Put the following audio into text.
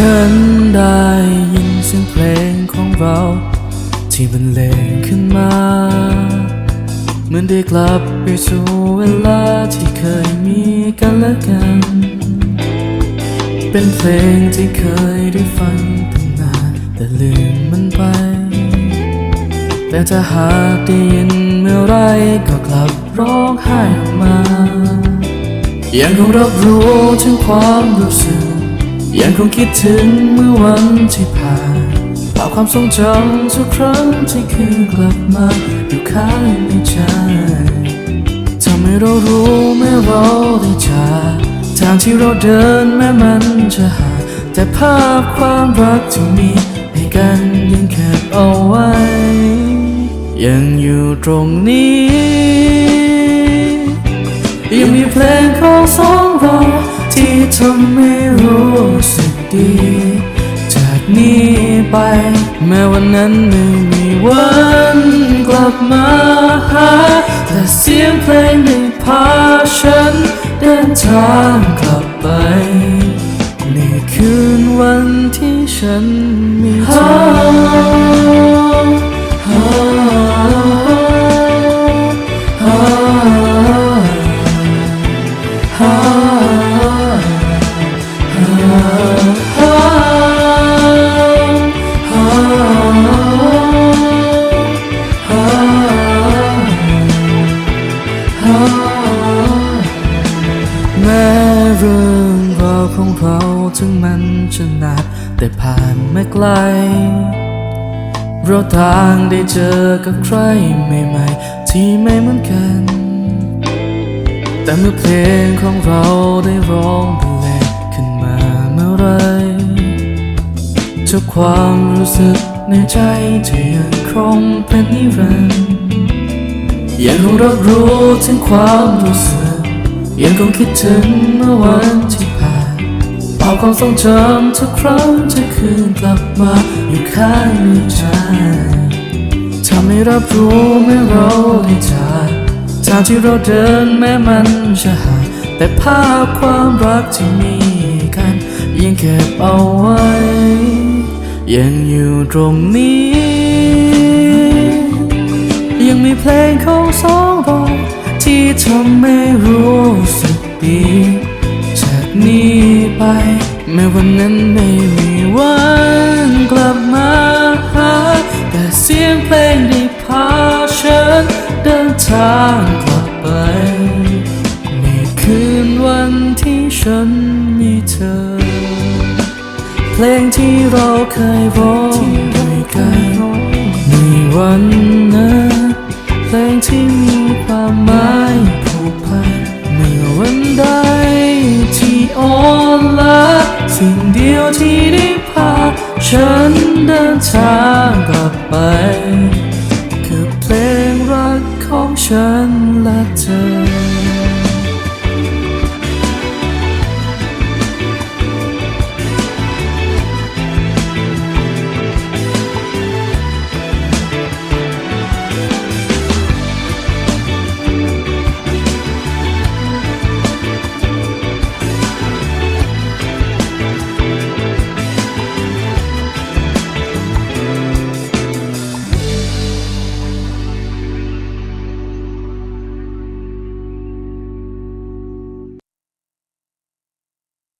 ฉันได้ยินเสียงเพลงของเรา ที่บรรเลงขึ้นมา เหมือนได้กลับไปสู่เวลาที่เคยมีกันและกัน เป็นเพลงที่เคยได้ฟังตั้งนาน แต่ลืมมันไป แต่ถ้าหากได้ยินเมื่อไรก็กลับร้องไห้ออกมา ยังคงรับรู้ถึงความรู้สึก ยังคงคิดถึงเมื่อวันที่ผ่านภาพความทรงจำทุกครั้งที่คืนกลับมาอยู่ข้างในใจทำให้เรารู้แม้เราได้จากทางที่เราเดินแม้มันจะห่างแต่ภาพความรักที่มีให้กันยังเก็บเอาไว้ ยังอยู่ตรงนี้ ยังมีเพลงของสองเราที่ทำให้ ดี จากนี้ไป แม้วันนั้นไม่มีวันกลับมาหา แต่เสียงเพลงได้พาฉัน เดินทางกลับไป ในคืนวันที่ฉันมี แม้เรื่องราวของเราถึงมันจะนานแต่ผ่านไม่ไกล เราต่างได้เจอกับใครใหม่ๆ ที่ไม่เหมือนกัน แต่เมื่อเพลงของเราได้ร้องบรรเลงขึ้นมาเมื่อไรทุกความรู้สึกในใจจะยังคงเป็นนิรันดร์ ยังคงรับรู้ถึงความรู้สึก ยังคงคิดถึงเมื่อวันที่ผ่านเป่าความทรงจำทุกครั้งจะคืนกลับมาอยู่ข้างในใจทำให้รับรู้เมื่อเราได้จากทางที่เราเดินแม้มันจะห่างแต่ภาพความรักที่มีกัน ยังเก็บเอาไว้ ยังอยู่ตรงนี้ ยังมีเพลงของสองเราที่ทำให้รู้สึกดี จากนี้ไป แม้วันนั้นไม่มีวันกลับมาหาแต่เสียงเพลงได้พาฉันเดินทางกลับไปในคืนวันที่ฉันมีเธอ เพลงที่เราเคยร้องด้วยกันในวันนั้น เพลงที่มีความหมายผูกพันเมื่อวันใดที่อ่อนล้าสิ่งเดียวที่ได้พาฉันเดินทางกลับไป